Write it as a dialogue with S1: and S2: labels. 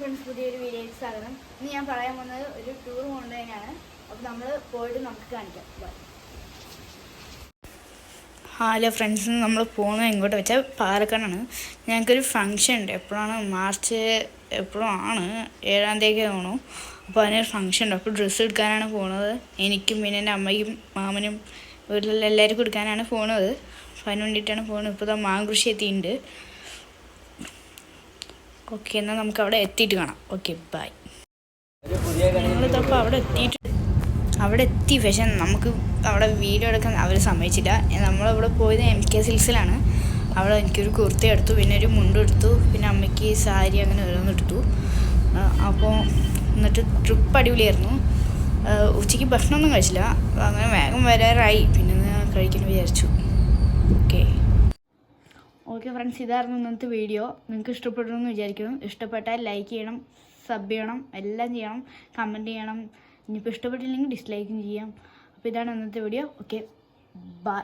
S1: Friends പുതിയൊരു വീഡിയോയിൽ സ്വാഗതം. ഇന്ന് ഞാൻ പറയാൻ പോകുന്നത് ഒരു ടൂർ കൊണ്ടുതന്നെയാണ് അപ്പോൾ നമ്മൾ പോയിട്ട് നമുക്ക് കാണിക്കാം.
S2: ഹലോ ഫ്രണ്ട്സ് നമ്മൾ പോകുന്നത് എങ്ങോട്ട് വെച്ചാൽ പാലക്കാടാണ്. ഞങ്ങൾക്കൊരു ഫങ്ഷൻ ഉണ്ട്. എപ്പോഴാണ്? മാർച്ച് എപ്പോഴും ആണ്. ഏഴാം തീയതി തോന്നുന്നു. അപ്പോൾ അതിനൊരു ഫങ്ഷൻ ഉണ്ട്. അപ്പോൾ ഡ്രസ്സ് എടുക്കാനാണ് പോണത് എനിക്കും പിന്നെ എന്റെ അമ്മയ്ക്കും മാമനും വീട്ടിലെല്ലാവർക്കും എടുക്കാനാണ് പോണത് അപ്പോൾ അതിന് വേണ്ടിയിട്ടാണ് പോകുന്നത്. ഇപ്പോൾ മാങ്കൃഷി എത്തിയിട്ടുണ്ട് ഓക്കെ എന്നാൽ നമുക്ക് അവിടെ എത്തിയിട്ട് കാണാം. ഓക്കെ ബൈ ഞങ്ങളിതപ്പോൾ അവിടെ എത്തിയിട്ട് അവിടെ എത്തി. പക്ഷെ നമുക്ക് അവിടെ വീഡിയോ എടുക്കാൻ അവർ സമ്മതിച്ചില്ല. നമ്മളവിടെ പോയത് എം കെ സിൽസിലാണ് അവിടെ എനിക്കൊരു കുർത്തി എടുത്തു പിന്നെ ഒരു മുണ്ട് എടുത്തു പിന്നെ അമ്മയ്ക്ക് സാരി അങ്ങനെ ഓരോന്ന് എടുത്തു. അപ്പോൾ എന്നിട്ട് ട്രിപ്പ് അടിപൊളിയായിരുന്നു. ഉച്ചയ്ക്ക് ഭക്ഷണമൊന്നും കഴിച്ചില്ല. അങ്ങനെ വേഗം വരാറായി. പിന്നെ കഴിക്കാൻ വിചാരിച്ചു. ഓക്കെ. ഓക്കെ ഫ്രണ്ട്സ് ഇതായിരുന്നു ഇന്നത്തെ വീഡിയോ നിങ്ങൾക്ക് ഇഷ്ടപ്പെട്ടു എന്ന് വിചാരിക്കുന്നു. ഇഷ്ടപ്പെട്ടാൽ ലൈക്ക് ചെയ്യണം സബ് ചെയ്യണം എല്ലാം ചെയ്യണം കമന്റ് ചെയ്യണം. ഇനിയിപ്പോൾ ഇഷ്ടപ്പെട്ടില്ലെങ്കിൽ ഡിസ്ലൈക്കും ചെയ്യാം. അപ്പോൾ ഇതാണ് ഇന്നത്തെ വീഡിയോ ഓക്കെ ബൈ